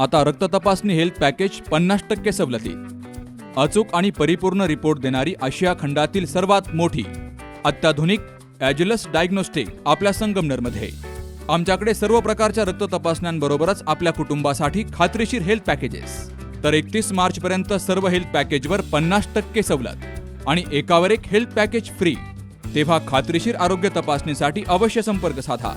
आता रक्त तपासणी हेल्थ पॅकेज पन्नास टक्के सवलती. अचूक आणि परिपूर्ण रिपोर्ट देणारी आशिया खंडातील सर्वात मोठी अत्याधुनिक ॲज्युलस डायग्नोस्टिक आपल्या संगमनेरमध्ये. आमच्याकडे सर्व प्रकारच्या रक्त तपासण्यांबरोबरच आपल्या कुटुंबासाठी खात्रीशीर हेल्थ पॅकेजेस तर एकतीस मार्च पर्यंत सर्व हेल्थ पॅकेजवर पन्नास टक्के सवलत आणि एकावर एक हेल्थ पॅकेज फ्री तेव्हा खात्रीशीर आरोग्य तपासणीसाठी अवश्य संपर्क साधा.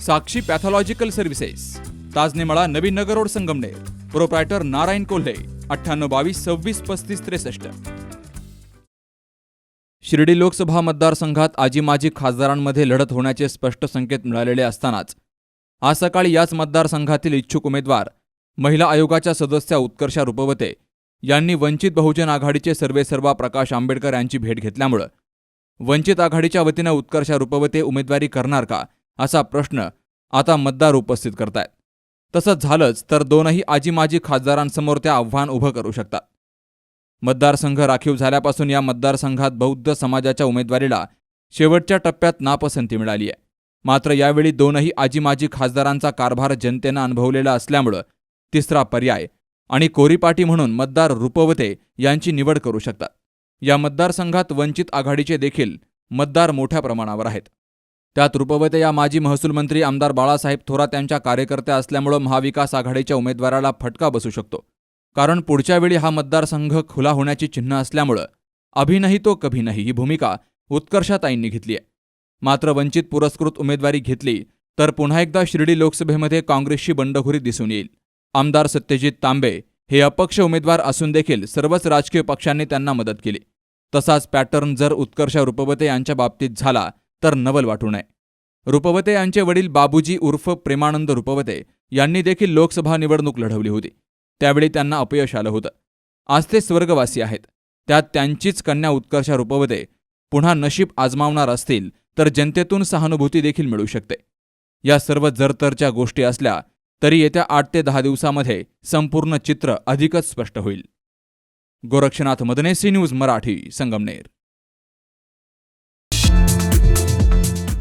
Sakshi pathological services Tajanemala Navin Nagar road Sangamner. Proprietor Narayan Kolhe अठ्ठ्याण्णव बावीस सव्वीस पस्तीस त्रेसष्ट. शिर्डी लोकसभा मतदारसंघात आजी माजी खासदारांमध्ये लढत होण्याचे स्पष्ट संकेत मिळालेले असतानाच आज सकाळी याच मतदारसंघातील इच्छुक उमेदवार महिला आयोगाच्या सदस्या उत्कर्षा रुपवते यांनी वंचित बहुजन आघाडीचे सर्वेसर्वा प्रकाश आंबेडकर यांची भेट घेतल्यामुळं. वंचित आघाडीच्या वतीनं उत्कर्षा रुपवते उमेदवारी करणार का असा प्रश्न आता मतदार उपस्थित करतायत. तसंच झालंच तर दोनही आजी माजी खासदारांसमोर त्या आव्हान उभं करू शकतात. मतदारसंघ राखीव झाल्यापासून या मतदारसंघात बौद्ध समाजाच्या उमेदवारीला शेवटच्या टप्प्यात नापसंती मिळाली आहे. मात्र यावेळी दोनही आजी माजी खासदारांचा कारभार जनतेनं अनुभवलेला असल्यामुळं तिसरा पर्याय आणि कोरीपाटी म्हणून मतदार रुपवते यांची निवड करू शकतात. या मतदारसंघात वंचित आघाडीचे देखील मतदार मोठ्या प्रमाणावर आहेत. त्यात रुपवते या माजी महसूल मंत्री आमदार बाळासाहेब थोरात यांच्या कार्यकर्त्या असल्यामुळं महाविकास आघाडीच्या उमेदवाराला फटका बसू शकतो. कारण पुढच्या वेळी हा मतदारसंघ खुला होण्याची चिन्ह असल्यामुळं अभि नाही तो कभी नाही ही भूमिका उत्कर्षाताईंनी घेतली आहे मात्र वंचित पुरस्कृत उमेदवारी घेतली तर पुन्हा एकदा शिर्डी लोकसभेमध्ये काँग्रेसची बंडखोरी दिसून येईल. आमदार सत्यजित तांबे हे अपक्ष उमेदवार असून देखील सर्वच राजकीय पक्षांनी त्यांना मदत केली. तसाच पॅटर्न जर उत्कर्षा रुपवते यांच्या बाबतीत झाला तर नवल वाटू नये. रुपवते यांचे वडील बाबूजी उर्फ प्रेमानंद रुपवते यांनी देखील लोकसभा निवडणूक लढवली होती. त्यावेळी त्यांना अपयश आलं होतं. आज ते स्वर्गवासी आहेत. त्यात त्यांचीच कन्या उत्कर्षा रुपवते पुन्हा नशीब आजमावणार असतील तर जनतेतून सहानुभूती देखील मिळू शकते. या सर्व जरतरच्या गोष्टी असल्या तरी येत्या आठ ते दहा दिवसामध्ये संपूर्ण चित्र अधिकच स्पष्ट होईल. Gorakshanath Madane C news Marathi Sangamner.